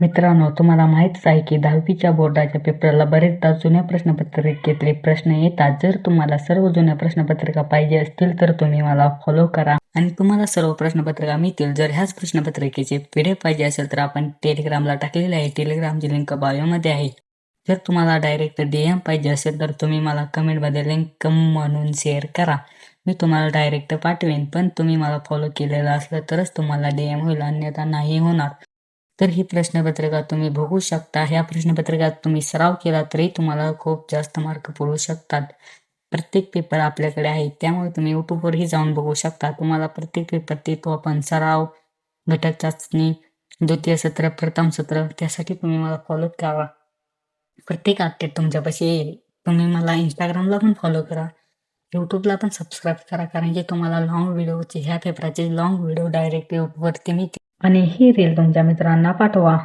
मित्रांनो तुम्हाला माहीतच आहे की दहावीच्या बोर्डाच्या पेपरला बरेचदा जुन्या प्रश्नपत्रिकेतले प्रश्न येतात. जर तुम्हाला सर्व जुन्या प्रश्नपत्रिका पाहिजे असतील तर तुम्ही मला फॉलो करा. आणि तुम्हाला सर्व प्रश्नपत्रिका मिळतील जर ह्याच प्रश्नपत्रिकेचे पी डी एफ पाहिजे असेल तर आपण टेलिग्रामला टाकलेले आहे. टेलिग्रामची लिंक बायोमध्ये आहे. जर तुम्हाला डायरेक्ट डी एम पाहिजे असेल तर तुम्ही मला कमेंटमध्ये लिंक म्हणून शेअर करा. मी तुम्हाला डायरेक्ट पाठवेन पण तुम्ही मला फॉलो केलेलं असलं तरच तुम्हाला डी एम होईल अन्यथा नाही होणार. तर ही प्रश्नपत्रिका तुम्ही बघू शकता. ह्या प्रश्नपत्रिकात तुम्ही सराव केला तरी तुम्हाला खूप जास्त मार्क पडू शकतात. प्रत्येक पेपर आपल्याकडे आहे. त्यामुळे तुम्ही यूट्यूबवरही जाऊन बघू शकता. तुम्हाला प्रत्येक पेपर देतो आपण. सराव, घटक चाचणी, द्वितीय सत्र, प्रथम सत्र, त्यासाठी तुम्ही मला फॉलो करा. प्रत्येक अपडेट तुमच्यापाशी येईल. तुम्ही मला इंस्टाग्रामला पण फॉलो करा. यूट्यूबला पण सबस्क्राईब करा. कारण की तुम्हाला लॉंग व्हिडिओचे ह्या पेपराचे लॉंग व्हिडिओ डायरेक्ट यूट्यूबवरती मिळतील. आणि ही रील तुमच्या मित्रांना पाठवा.